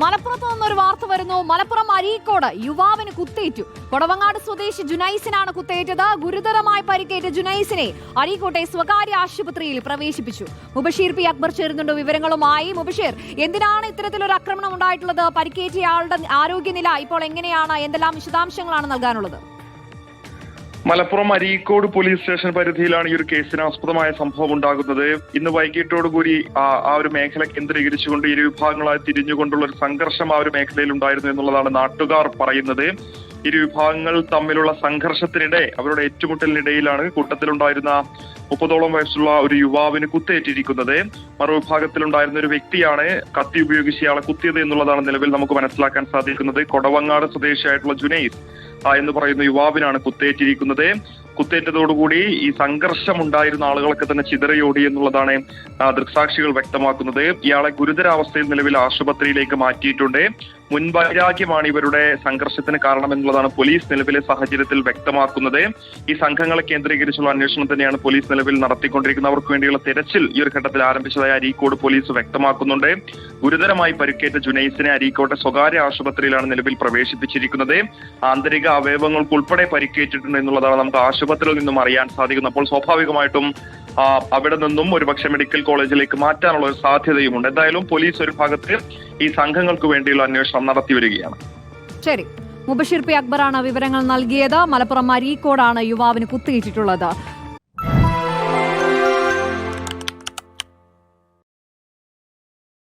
മലപ്പുറത്ത് നിന്നൊരു വാർത്ത വരുന്നു. മലപ്പുറം അരീക്കോട് യുവാവിന് കുത്തേറ്റു. കൊടവങ്ങാട് സ്വദേശി ജുനൈസിനാണ് കുത്തേറ്റത്. ഗുരുതരമായി പരിക്കേറ്റ ജുനൈസിനെ അരീക്കോട്ടെ സ്വകാര്യ ആശുപത്രിയിൽ പ്രവേശിപ്പിച്ചു. മുബഷീർ പി അക്ബർ ചേരുന്നുണ്ട് വിവരങ്ങളുമായി. മുബഷീർ എന്തിനാണ് ഇത്തരത്തിലൊരു ആക്രമണം ഉണ്ടായിട്ടുള്ളത്? പരിക്കേറ്റയാളുടെ ആരോഗ്യനില ഇപ്പോൾ എങ്ങനെയാണ്? എന്തെല്ലാം വിശദാംശങ്ങളാണ് നൽകാനുള്ളത്? മലപ്പുറം അരീക്കോട് പോലീസ് സ്റ്റേഷൻ പരിധിയിലാണ് ഈ ഒരു കേസിന് ആസ്പദമായ സംഭവം ഉണ്ടാകുന്നത്. ഇന്ന് വൈകിട്ടോടുകൂടി ആ ഒരു മേഖല കേന്ദ്രീകരിച്ചുകൊണ്ട് ഇരു വിഭാഗങ്ങളായി തിരിഞ്ഞുകൊണ്ടുള്ള ഒരു സംഘർഷം ആ ഒരു മേഖലയിൽ ഉണ്ടായിരുന്നു എന്നുള്ളതാണ് നാട്ടുകാർ പറയുന്നത്. ഇരു വിഭാഗങ്ങൾ തമ്മിലുള്ള സംഘർഷത്തിനിടെ അവരുടെ ഏറ്റുമുട്ടലിനിടയിലാണ് കൂട്ടത്തിലുണ്ടായിരുന്ന മുപ്പതോളം വയസ്സുള്ള ഒരു യുവാവിന് കുത്തേറ്റിരിക്കുന്നത്. മറുവിഭാഗത്തിലുണ്ടായിരുന്ന ഒരു വ്യക്തിയാണ് കത്തി ഉപയോഗിച്ച് ഇയാളെ കുത്തിയത് എന്നുള്ളതാണ് നിലവിൽ നമുക്ക് മനസ്സിലാക്കാൻ സാധിക്കുന്നത്. കൊടവങ്ങാട് സ്വദേശിയായിട്ടുള്ള ജുനൈസ് എന്ന് പറയുന്ന യുവാവിനാണ് കുത്തേറ്റിരിക്കുന്നത്. കുത്തേറ്റതോടുകൂടി ഈ സംഘർഷം ഉണ്ടായിരുന്ന ആളുകളൊക്കെ തന്നെ ചിതറിയോടി എന്നുള്ളതാണ് ദൃക്സാക്ഷികൾ വ്യക്തമാക്കുന്നത്. ഇയാളെ ഗുരുതരാവസ്ഥയിൽ നിലവിൽ ആശുപത്രിയിലേക്ക് മാറ്റിയിട്ടുണ്ട്. മുൻവൈരാഗ്യമാണ് ഇവരുടെ സംഘർഷത്തിന് കാരണം എന്നുള്ളതാണ് പോലീസ് നിലവിലെ സാഹചര്യത്തിൽ വ്യക്തമാക്കുന്നത്. ഈ സംഘങ്ങളെ കേന്ദ്രീകരിച്ചുള്ള അന്വേഷണം തന്നെയാണ് പോലീസ് നിലവിൽ നടത്തിക്കൊണ്ടിരിക്കുന്നവർക്ക് വേണ്ടിയുള്ള തെരച്ചിൽ ഈ ഒരു ഘട്ടത്തിൽ ആരംഭിച്ചതായി അരീക്കോട് പോലീസ് വ്യക്തമാക്കുന്നുണ്ട്. ഗുരുതരമായി പരിക്കേറ്റ ജുനൈസിനെ അരീക്കോട്ടെ സ്വകാര്യ ആശുപത്രിയിലാണ് നിലവിൽ പ്രവേശിപ്പിച്ചിരിക്കുന്നത്. ആന്തരിക അവയവങ്ങൾക്ക് ഉൾപ്പെടെ പരിക്കേറ്റിട്ടുണ്ട് എന്നുള്ളതാണ് നമുക്ക് ആശുപത്രിയിൽ നിന്നും അറിയാൻ സാധിക്കുന്നത്. അപ്പോൾ സ്വാഭാവികമായിട്ടും അവിടെ നിന്നും ഒരുപക്ഷെ മെഡിക്കൽ കോളേജിലേക്ക് മാറ്റാനുള്ള ഒരു സാധ്യതയുമുണ്ട്. എന്തായാലും പോലീസ് ഒരു ഭാഗത്ത് ഈ സംഘങ്ങൾക്ക് വേണ്ടിയുള്ള അന്വേഷണം നടത്തി വരികയാണ്. ശരി. മുബഷിർ പി അക്ബറാണ് വിവരങ്ങൾ നൽകിയത്. മലപ്പുറം അരീക്കോടാണ് യുവാവിന് കുത്തേറ്റിട്ടുള്ളത്